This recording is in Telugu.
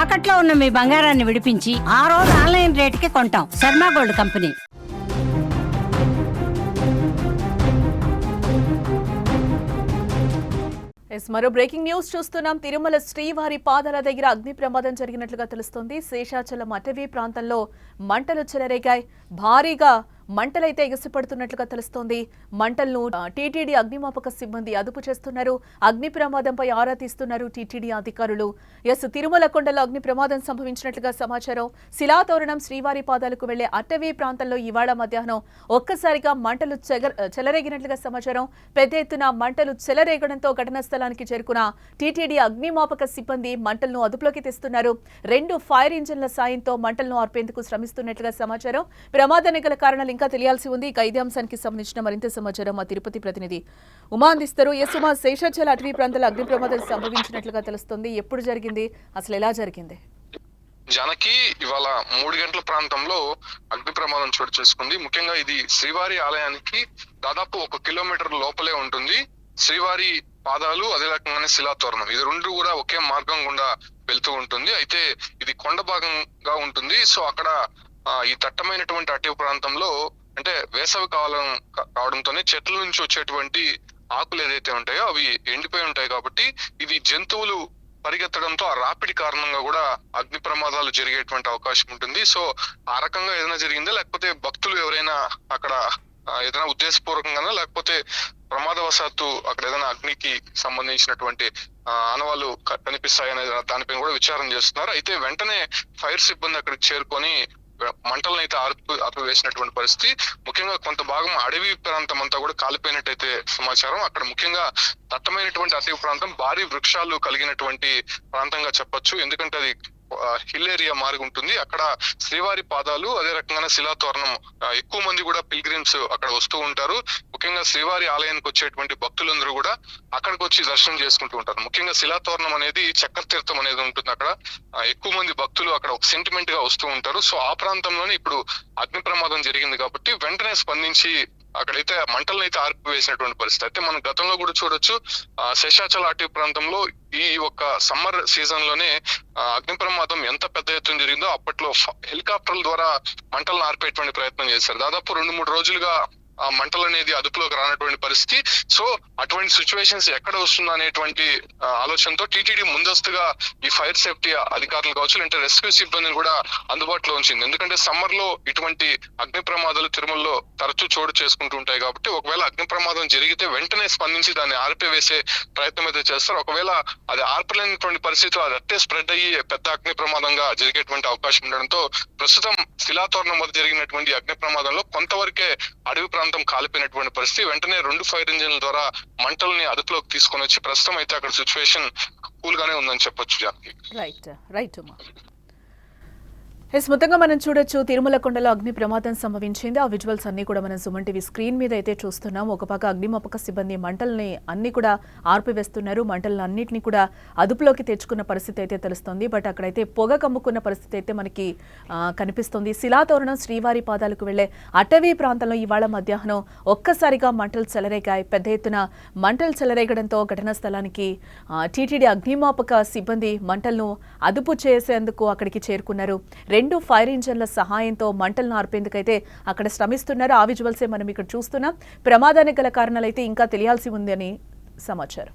తాకట్లో ఉన్న మీ బంగారాన్ని విడిపించి ఆ రోజు ఆన్లైన్ రేటుకి కొంటాం. Sharma gold company. ఎస్ మరో బ్రేకింగ్ న్యూస్ చూస్తున్నాం. తిరుమల శ్రీవారి పాదాల దగ్గర అగ్ని ప్రమాదం జరిగినట్లుగా తెలుస్తోంది. శేషాచలం అటవీ ప్రాంతంలో మంటలు చెలరేగాయి. భారీగా మంటలైతే ఎగసిపడుతున్నట్లుగా తెలుస్తోంది. మంటలను టీటీడీ అగ్నిమాపక సిబ్బంది అదుపు చేస్తున్నారు. అగ్ని ప్రమాదంపై ఆరా తీస్తున్నారు టీటీడీ అధికారులు. ఎస్ తిరుమల కొండలో అగ్ని ప్రమాదం సంభవించినట్లుగా సమాచారం. శిలాతోరణం శ్రీవారి పాదాలకు వెళ్ళే అటవీ ప్రాంతంలో ఇవాళ మధ్యాహ్నం ఒక్కసారిగా మంటలు చెగ- చెలరేగినట్లుగా సమాచారం. పెద్ద ఎత్తున మంటలు చెలరేగడంతో ఘటనా స్థలానికి చేరుకున్న టీటీడీ అగ్నిమాపక సిబ్బంది మంటలను అదుపులోకి తెస్తున్నారు. రెండు ఫైర్ ఇంజిన్ల సాయంతో మంటలను ఆర్పేందుకు శ్రమిస్తున్నట్లుగా సమాచారం. ప్రమాదానికి గల కారణాలు ఇంకా తెలియాల్సి ఉంది. ఇక ఇదే అంశానికి సంబంధించిన మరింత సమాచారం మా తిరుపతి ప్రతినిధి ఉమా అందిస్తారు. ఎస్ ఉమా శేషాచల అటవీ ప్రాంతాల్లో అగ్ని ప్రమాదం సంభవించినట్లుగా తెలుస్తుంది. ఎప్పుడు జరిగింది? అసలు ఎలా జరిగింది? జనకి ఇవాళ మూడు గంటల ప్రాంతంలో అగ్ని ప్రమాదం చోటు చేసుకుంది. ముఖ్యంగా ఇది శ్రీవారి ఆలయానికి దాదాపు ఒక కిలోమీటర్ లోపలే ఉంటుంది. శ్రీవారి పాదాలు అదే రకంగానే శిలాతోరణం. ఇది రెండు కూడా ఒకే మార్గం గుండా వెళ్తూ ఉంటుంది. అయితే ఇది కొండ భాగంగా ఉంటుంది. సో అక్కడ ఈ దట్టమైనటువంటి అటవీ ప్రాంతంలో అంటే వేసవి కాలం కావడంతోనే చెట్ల నుంచి వచ్చేటువంటి ఆకులు ఏదైతే ఉంటాయో అవి ఎండిపోయి ఉంటాయి కాబట్టి ఇది జంతువులు పరిగెత్తడంతో ఆ రాపిడి కారణంగా కూడా అగ్ని ప్రమాదాలు జరిగేటువంటి అవకాశం ఉంటుంది. సో ఆ రకంగా ఏదైనా జరిగిందా? లేకపోతే భక్తులు ఎవరైనా అక్కడ ఏదైనా ఉద్దేశపూర్వకంగానా? లేకపోతే ప్రమాదవశాత్తు అక్కడ ఏదైనా అగ్నికి సంబంధించినటువంటి ఆనవాళ్ళు కనిపిస్తాయనే దానిపైన కూడా విచారణ చేస్తున్నారు? అయితే వెంటనే ఫైర్ సిబ్బంది అక్కడికి చేరుకొని మంటలను అయితే ఆర్పు ఆపివేసినటువంటి పరిస్థితి. ముఖ్యంగా కొంత భాగం అడవి ప్రాంతం అంతా కూడా కాలిపోయినట్టయితే సమాచారం. అక్కడ ముఖ్యంగా దట్టమైనటువంటి అటవీ ప్రాంతం భారీ వృక్షాలు కలిగినటువంటి ప్రాంతంగా చెప్పొచ్చు. ఎందుకంటే అది హిల్ ఏరియా మార్గం ఉంటుంది అక్కడ శ్రీవారి పాదాలు అదే రకంగా శిలాతోరణం. ఎక్కువ మంది కూడా పిల్గ్రిమ్స్ అక్కడ వస్తూ ఉంటారు. ముఖ్యంగా శ్రీవారి ఆలయానికి వచ్చేటువంటి భక్తులందరూ కూడా అక్కడికి వచ్చి దర్శనం చేసుకుంటూ ఉంటారు. ముఖ్యంగా శిలాతోరణం అనేది చక్ర తీర్థం అనేది ఉంటుంది అక్కడ. ఎక్కువ మంది భక్తులు అక్కడ ఒక సెంటిమెంట్గా వస్తూ ఉంటారు. సో ఆ ప్రాంతంలోనే ఇప్పుడు అగ్ని ప్రమాదం జరిగింది కాబట్టి వెంటనే స్పందించి అక్కడైతే మంటలను అయితే ఆర్పివేసినటువంటి పరిస్థితి. అయితే మనం గతంలో కూడా చూడొచ్చు ఆ, శేషాచల అటవీ ప్రాంతంలో ఈ ఒక సమ్మర్ సీజన్లోనే అగ్ని ప్రమాదం ఎంత పెద్ద ఎత్తున జరిగిందో అప్పట్లో హెలికాప్టర్ల ద్వారా మంటలను ఆర్పేటువంటి ప్రయత్నం చేశారు. దాదాపు రెండు మూడు రోజులుగా ఆ మంటలు అనేది అదుపులోకి రానటువంటి పరిస్థితి. సో అటువంటి సిచ్యువేషన్స్ ఎక్కడ వస్తుందో అనేటువంటి ఆలోచనతో టీటీడీ ముందస్తుగా ఈ ఫైర్ సేఫ్టీ అధికారులు కావచ్చు లేదంటే రెస్క్యూ సిబ్బందిని కూడా అందుబాటులో ఉంచింది. ఎందుకంటే సమ్మర్లో ఇటువంటి అగ్ని ప్రమాదాలు తిరుమలలో తరచూ చోటు చేసుకుంటూ ఉంటాయి కాబట్టి ఒకవేళ అగ్ని ప్రమాదం జరిగితే వెంటనే స్పందించి దాన్ని ఆర్పివేసే ప్రయత్నం అయితే చేస్తారు. ఒకవేళ అది ఆర్పలేనటువంటి పరిస్థితిలో అది అట్టే స్ప్రెడ్ అయ్యి పెద్ద అగ్ని ప్రమాదంగా జరిగేటువంటి అవకాశం ఉండడంతో ప్రస్తుతం శిలాతోరణం వద్ద జరిగినటువంటి అగ్ని ప్రమాదంలో కొంతవరకే అడవి ప్రాంతం కాలిపోయినటువంటి పరిస్థితి. వెంటనే రెండు ఫైర్ ఇంజిన్ల ద్వారా మంటల్ని అదుపులోకి తీసుకొని వచ్చి ప్రస్తుతం అయితే అక్కడ సిచ్యువేషన్ కూల్ గానే ఉందని చెప్పొచ్చు జానకి. రైట్ రైట్ ఎస్ మొత్తంగా మనం చూడొచ్చు తిరుమల కొండలో అగ్ని ప్రమాదం సంభవించింది. ఆ విజువల్స్ అన్ని కూడా మనం సుమన్ టీవీ స్క్రీన్ మీద అయితే చూస్తున్నాం. ఒక పక్క అగ్నిమాపక సిబ్బంది మంటల్ని అన్ని కూడా ఆర్పివేస్తున్నారు. మంటలను అన్నింటినీ కూడా అదుపులోకి తెచ్చుకున్న పరిస్థితి అయితే తెలుస్తుంది. బట్ అక్కడైతే పొగ కమ్ముకున్న పరిస్థితి అయితే మనకి కనిపిస్తుంది. శిలాతోరణం శ్రీవారి పాదాలకు వెళ్ళే అటవీ ప్రాంతంలో ఇవాళ మధ్యాహ్నం ఒక్కసారిగా మంటలు చెలరేగాయి. పెద్ద ఎత్తున మంటలు చెలరేగడంతో ఘటనా స్థలానికి టీటీడీ అగ్నిమాపక సిబ్బంది మంటలను అదుపు చేసేందుకు అక్కడికి చేరుకున్నారు. రెండు ఫైర్ ఇంజన్ల సహాయంతో మంటలను ఆర్పేందుకైతే అక్కడ శ్రమిస్తున్నారు. ఆ విజువల్సే మనం ఇక్కడ చూస్తున్నాం. ప్రమాదానికి గల కారణాలైతే ఇంకా తెలియాల్సి ఉందని సమాచారం.